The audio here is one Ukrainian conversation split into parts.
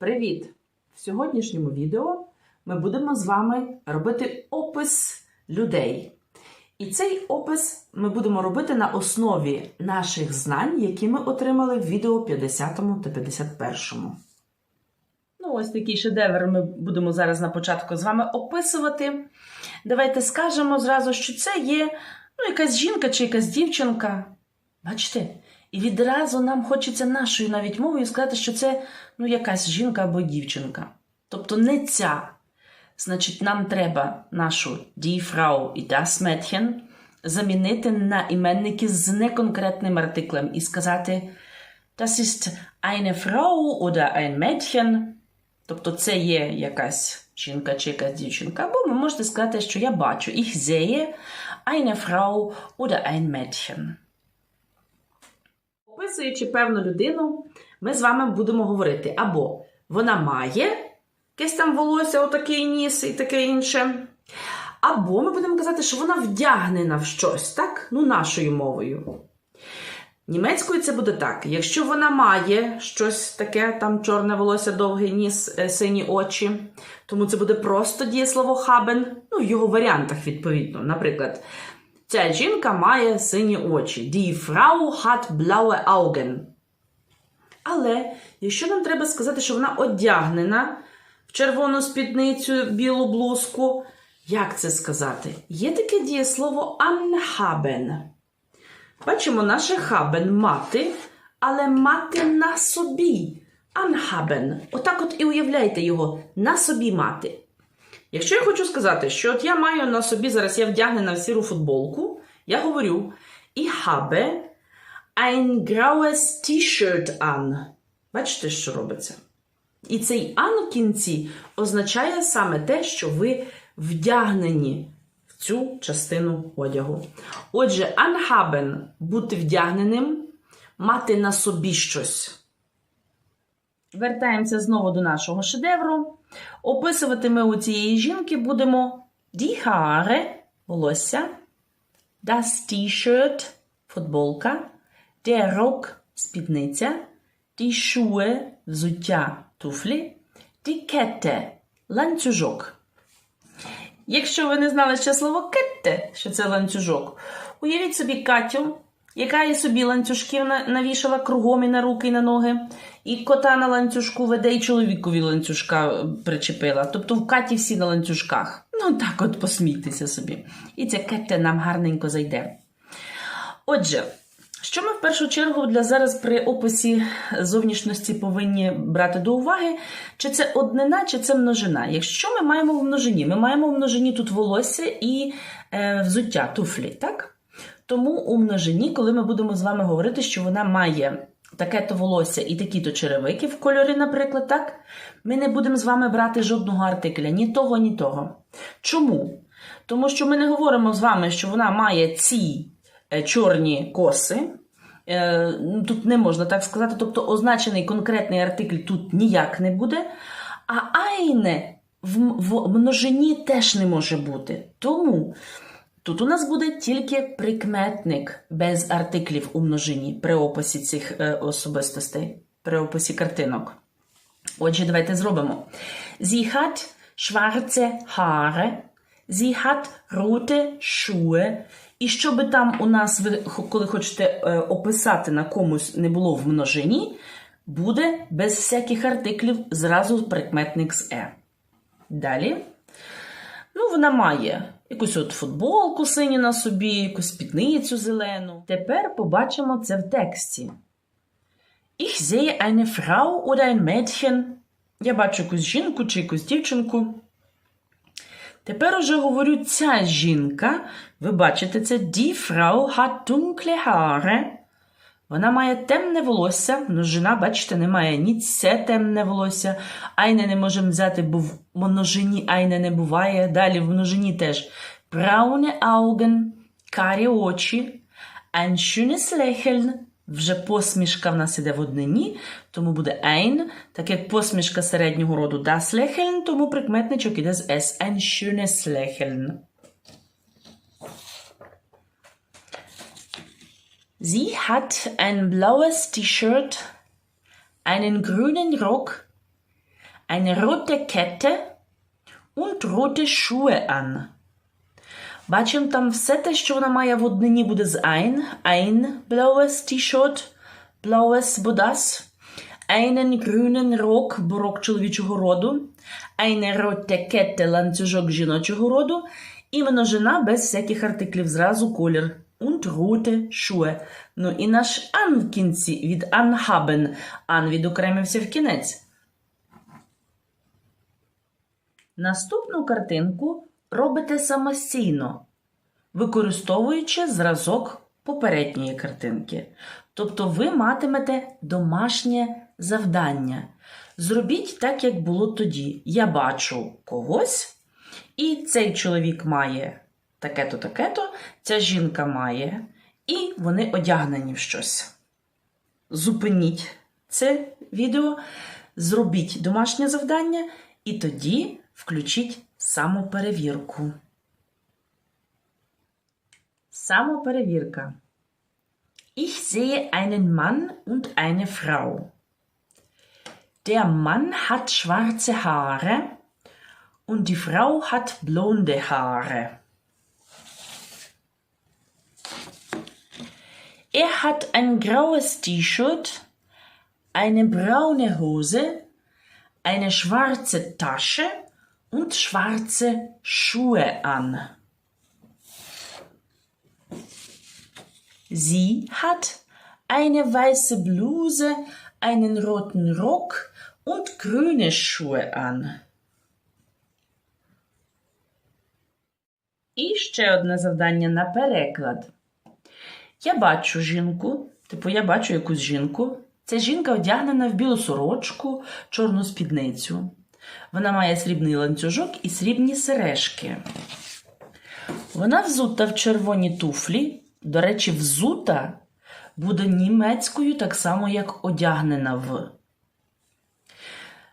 Привіт! В сьогоднішньому відео ми будемо з вами робити опис людей. І цей опис ми будемо робити на основі наших знань, які ми отримали в відео 50 та 51. Ну, ось такий шедевр ми будемо зараз на початку з вами описувати. Давайте скажемо зразу, що це є ну, якась жінка чи якась дівчинка. Бачите? І відразу нам хочеться нашою навіть мовою сказати, що це ну, якась жінка або дівчинка. Тобто не ця. Значить, нам треба нашу Frau і das Mädchen замінити на іменники з неконкретним артиклем і сказати das ist eine Frau oder ein Mädchen. Тобто це є якась жінка чи якась дівчинка. Або ви можете сказати, що я бачу ich sehe eine Frau oder ein Mädchen. Описуючи певну людину, ми з вами будемо говорити або вона має якесь там волосся, отакий ніс і таке інше. Або ми будемо казати, що вона вдягнена в щось, так? Ну, нашою мовою. Німецькою це буде так: якщо вона має щось таке, там чорне волосся, довгий ніс, е, сині очі, тому це буде просто дієслово haben, ну, в його варіантах, відповідно. Наприклад, ця жінка має сині очі. Die Frau hat blaue Augen. Але якщо нам треба сказати, що вона одягнена в червону спідницю, білу блузку, як це сказати? Є таке дієслово anhaben. Бачимо, наше haben мати, але мати на собі. Anhaben. Отак от і уявляйте його на собі мати. Якщо я хочу сказати, що от я маю на собі, зараз я вдягнена в сіру футболку, я говорю ich habe ein graues T-shirt an. Бачите, що робиться? І цей ан в кінці означає саме те, що ви вдягнені в цю частину одягу. Отже, anhaben – бути вдягненим, мати на собі щось. Вертаємося знову до нашого шедевру. Описувати ми у цієї жінки будемо die Haare – волосся, das T-shirt – футболка, der Rock – спідниця, die Schuhe – взуття, туфлі, die Kette – ланцюжок. Якщо ви не знали ще слово кетте, що це ланцюжок, уявіть собі Катю, яка і собі ланцюжків навішала кругом і на руки, і на ноги, і кота на ланцюжку веде, і чоловікові ланцюжка е, причепила. Тобто в Каті всі на ланцюжках. Ну так от посмійтеся собі. І ця кетте нам гарненько зайде. Отже, що ми в першу чергу для зараз при описі зовнішності повинні брати до уваги, чи це однина, чи це множина. Якщо ми маємо в множині, ми маємо в множині тут волосся і е, взуття, туфлі, так? Тому у множині, коли ми будемо з вами говорити, що вона має таке-то волосся і такі-то черевики в кольорі, наприклад, так, ми не будемо з вами брати жодного артикля, ні того, ні того. Чому? Тому що ми не говоримо з вами, що вона має ці е, чорні коси. Е, ну, Тут не можна так сказати, тобто означений конкретний артикль тут ніяк не буде. А айне в множині теж не може бути. Тому тут у нас буде тільки прикметник без артиклів у множині при описі цих е, особистостей, при описі картинок. Отже, давайте зробимо. Sie hat schwarze Haare. Sie hat rote Schuhe. І що би там у нас, ви, коли хочете е, описати на комусь не було в множині, буде без всяких артиклів зразу прикметник з е. Далі. Ну, вона має якусь от футболку синю на собі, якусь спідницю зелену. Тепер побачимо це в тексті. Ich sehe eine Frau oder ein Mädchen. Я бачу якусь жінку чи якусь дівчинку. Тепер уже говорю ця жінка. Ви бачите це Die Frau hat dunkle Haare. Вона має темне волосся. Множина, бачите, немає ні це темне волосся. Айне не можемо взяти, бо в множині айне не буває. Далі в множині теж. Braune Augen, карі очі. Ein schönes. Вже посмішка в нас іде в однині, тому буде ein, так як посмішка середнього роду das Lächeln, тому прикметничок іде з S. Ein schönes Lächeln. Sie hat ein blaues T-Shirt, einen grünen Rock, eine rote Kette und rote Schuhe an. Бачимо там все те, що вона має в однині буде з ein. Ein blaues T-shirt, blaues bodas. Einen grünen Rock, борок чоловічого роду. Eine rote Kette, ланцюжок жіночого роду. І множина без всяких артиклів, зразу колір. Und rote Schuhe. Ну і наш an в кінці від anhaben. An відокремився в кінець. Наступну картинку робите самостійно, використовуючи зразок попередньої картинки. Тобто ви матимете домашнє завдання. Зробіть так, як було тоді. Я бачу когось, і цей чоловік має таке-то, таке-то, ця жінка має, і вони одягнені в щось. Зупиніть це відео, зробіть домашнє завдання і тоді включіть самоперевірку. Самоперевірка. Ich sehe einen Mann und eine Frau. Der Mann hat schwarze Haare und die Frau hat blonde Haare. Er hat ein graues T-Shirt, eine braune Hose, eine schwarze Tasche und schwarze Schuhe an. Sie hat eine weiße Bluse, einen roten Rock und grüne Schuhe an. І ще одне завдання на переклад. Я бачу жінку, типу, я бачу якусь жінку. Ця жінка одягнена в білу сорочку, чорну спідницю. Вона має срібний ланцюжок і срібні сережки. Вона взута в червоні туфлі. До речі, взута буде німецькою так само, як одягнена в.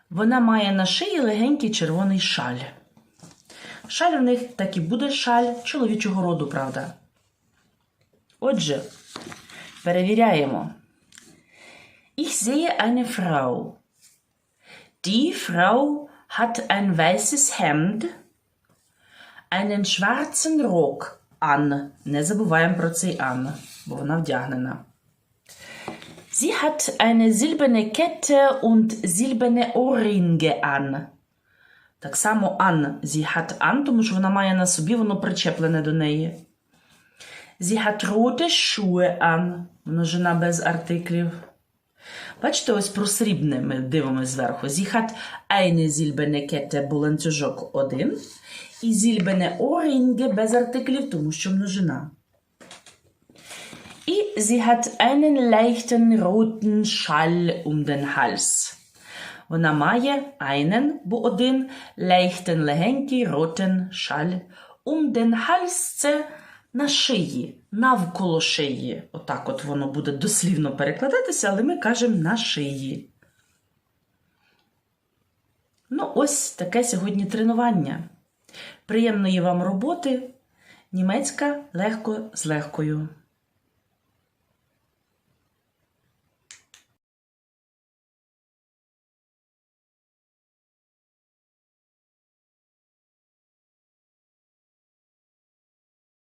Вона має на шиї легенький червоний шаль. Шаль у них так і буде шаль чоловічого роду, правда. Отже, перевіряємо. Ich sehe eine Frau. Die Frau hat ein weißes Hemd, einen schwarzen Rock an. Не забуваємо про цей an, бо вона вдягнена. Sie hat eine silberne Kette und silberne Ohrringe an. Так само an. Sie hat an, тому що вона має на собі, воно причеплене до неї. Sie hat rote Schuhe an. Множина без артиклів. Бачите, ось про срібне ми дивимося зверху. Sie hat eine silberne Kette, бо ланцюжок один. І silberne Ohrringe без артиклів, тому що множина. І sie hat einen leichten roten Schall um den Hals. Вона має einen, бо один, leichten, легенький, roten Schall um den Hals – це на шиї, навколо шиї. Отак от воно буде дослівно перекладатися, але ми кажемо на шиї. Ну, ось таке сьогодні тренування. Приємної вам роботи. Німецька легко з легкою.